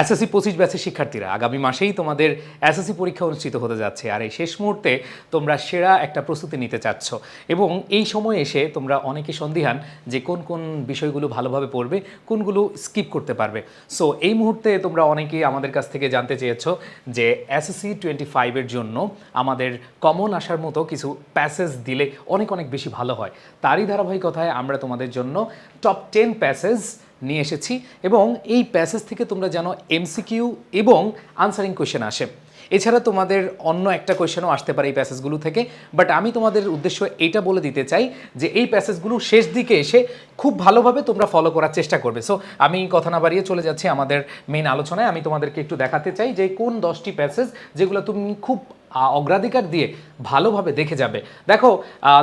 SSC পঁচিশ ব্যাচের শিক্ষার্থীরা। আগামী মাসেই তোমাদের এসএসসি পরীক্ষা অনুষ্ঠিত হতে যাচ্ছে। আর এই শেষ মুহূর্তে তোমরা সেরা একটা প্রস্তুতি নিতে চাচ্ছ। এবং এই সময় এসে তোমরা অনেকে সন্দিহান যে কোন কোন বিষয়গুলো ভালোভাবে পড়বে, কোনগুলো স্কিপ করতে পারবে। সো এই মুহূর্তে তোমরা অনেকেই আমাদের কাছ থেকে জানতে চেয়েছো যে এসএসসি টোয়েন্টি ফাইভের জন্য আমাদের কমন আসার মতো কিছু প্যাসেজ দিলে অনেক অনেক বেশি ভালো হয়। তারই ধারাবাহিকতায় আমরা তোমাদের জন্য টপ টেন প্যাসেজ নিয়ে এসেছি এবং এই প্যাসেজ থেকে তোমরা জানো এমসিকিউ এবং আনসারিং কোয়েশন আসে। এছাড়া তোমাদের অন্য একটা কোয়েশ্চেনও আসতে পারে এই প্যাসেজগুলো থেকে বাট আমি তোমাদের উদ্দেশ্য এইটা বলে দিতে চাই যে এই প্যাসেজগুলো শেষ দিকে এসে খুব ভালোভাবে তোমরা ফলো করার চেষ্টা করবে। সো আমি কথা না বাড়িয়ে চলে যাচ্ছি আমাদের মেইন আলোচনায়। আমি তোমাদেরকে একটু দেখাতে চাই যে কোন দশটি প্যাসেজ যেগুলো তুমি খুব অগ্রাধিকার দিয়ে ভালোভাবে দেখে যাবে। দেখো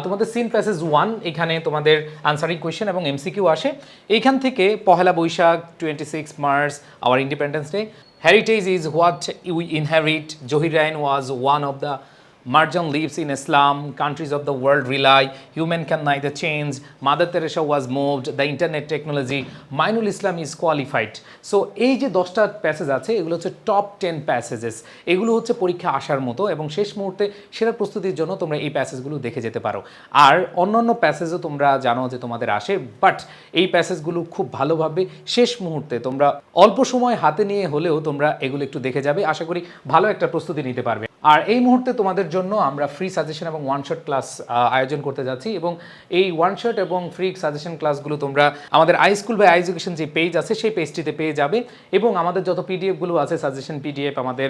তোমাদের সিন প্যাসেজ ওয়ান এখানে তোমাদের আনসারিং কোয়েশ্চেন এবং এমসিকিউ আসে। এইখান থেকে Pohela Boishakh twenty six March our Independence Day heritage is what we inherit. Rain was one of the Marjan lives in Islam, countries of the world rely, human can neither change, Mother Teresa was moved, the internet technology, Mainul Islam is qualified. So এই যে দশটা passage আছে এগুলো হচ্ছে top ten passages এগুলো হচ্ছে পরীক্ষা আসার মতো এবং শেষ মুহূর্তে সেরা প্রস্তুতির জন্য তোমরা এই প্যাসেজগুলো দেখে যেতে পারো। আর অন্যান্য প্যাসেজও তোমরা জানো যে তোমাদের আসে বাট এই প্যাসেজগুলো খুব ভালোভাবে শেষ মুহূর্তে তোমরা অল্প সময় হাতে নিয়ে হলেও তোমরা এগুলো একটু দেখে যাবে। আশা করি ভালো একটা প্রস্তুতি নিতে পারবে। আর এই মুহূর্তে তোমাদের জন্য আমরা ফ্রি সাজেশন এবং ওয়ান শট ক্লাস আয়োজন করতে যাচ্ছি এবং এই ওয়ান শট এবং ফ্রি সাজেশন ক্লাসগুলো তোমরা আমাদের আই স্কুল বা এডুকেশন যে পেজ আছে সেই পেজটিতে পেয়ে যাবে এবং আমাদের যত পিডিএফগুলো আছে সাজেশন পিডিএফ আমাদের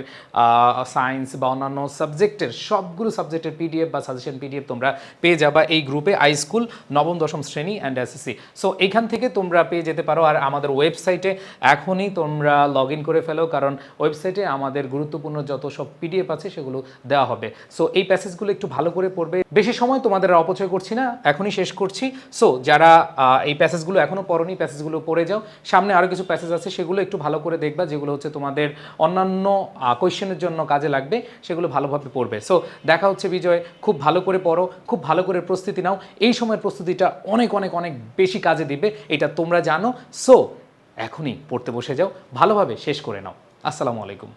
সায়েন্স বা অন্যান্য সাবজেক্টের সবগুলো সাবজেক্টের পিডিএফ বা সাজেশন পিডিএফ তোমরা পেয়ে যাবা এই গ্রুপে আই স্কুল নবম, দশম শ্রেণি অ্যান্ড এসএসসি সো এখান থেকে তোমরা পেয়ে যেতে পারো আর আমাদের ওয়েবসাইটে এখনই তোমরা লগ ইন করে ফেলো কারণ ওয়েবসাইটে আমাদের গুরুত্বপূর্ণ যত সব পিডিএফ আছে সেগুলো দেওয়া হবে। সো এই প্যাসেজগুলো একটু ভালো করে পড়বে। বেশি সময় তোমাদের আর অপচয় করছি না, এখনই শেষ করছি। সো যারা এই প্যাসেজগুলো এখনও পড়নি প্যাসেজগুলো পড়ে যাও। সামনে আরও কিছু প্যাসেজ আছে, সেগুলো একটু ভালো করে দেখবা, যেগুলো হচ্ছে তোমাদের অন্যান্য কোয়েশ্চেনের জন্য কাজে লাগবে, সেগুলো ভালোভাবে পড়বে। সো দেখা হচ্ছে বিজয়, খুব ভালো করে পড়ো, খুব ভালো করে প্রস্তুতি নাও। এই সময়ের প্রস্তুতিটা অনেক অনেক অনেক বেশি কাজে দিবে, এটা তোমরা জানো। সো এখনই পড়তে বসে যাও, ভালোভাবে শেষ করে নাও। আসসালামু আলাইকুম।